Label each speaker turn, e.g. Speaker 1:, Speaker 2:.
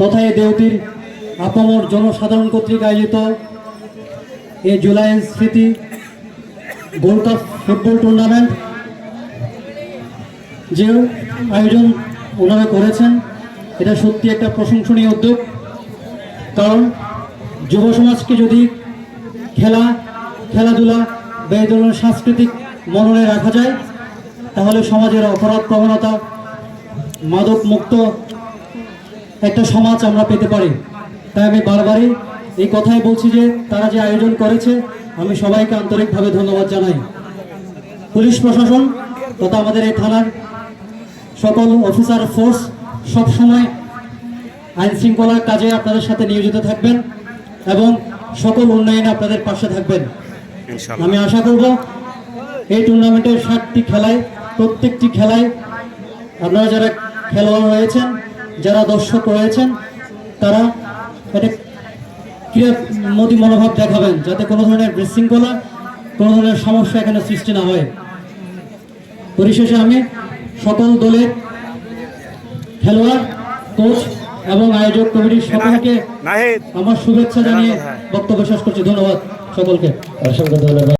Speaker 1: তথা এই দেওতির আপামর জনসাধারণ কর্তৃক আয়োজিত এই জুলাই স্মৃতি গোল্ড কাপ ফুটবল টুর্নামেন্ট যে আয়োজন ওনারা করেছেন, এটা সত্যি একটা প্রশংসনীয় উদ্যোগ। কারণ যুব সমাজকে যদি খেলা, খেলাধুলা বা এই ধরনের সাংস্কৃতিক মননে রাখা যায়, তাহলে সমাজের অপরাধ প্রবণতা মাদক মুক্ত একটা সমাজ আমরা পেতে পারি। তাই আমি বারবারই এই কথাই বলছি যে তারা যে আয়োজন করেছে আমি সবাইকে আন্তরিকভাবে ধন্যবাদ জানাই। পুলিশ প্রশাসন তথা আমাদের এই থানার সকল অফিসার ফোর্স সব সময় আইন শৃঙ্খলার কাজে আপনাদের সাথে নিয়োজিত থাকবেন এবং সকল উন্নয়নে আপনাদের পাশে থাকবেন। আমি আশা করব এই টুর্নামেন্টের ষাটটি খেলায় প্রত্যেকটি খেলায় আপনারা যারা খেলোয়াড় রয়েছেন যারা দর্শক রয়েছেন তারা একটা ক্রীড়ামতি মনোভাব দেখাবেন যাতে কোনো ধরনের বিশৃঙ্খলা কোনো ধরনের সমস্যা এখানে সৃষ্টি না হয়। পরিশেষে আমি সকল দলের খেলোয়াড় কোচ এবং আয়োজক কমিটির সকলকে আমার শুভেচ্ছা জানিয়ে বক্তব্য শেষ করছি। ধন্যবাদ সকলকে।
Speaker 2: অসংখ্য ধন্যবাদ।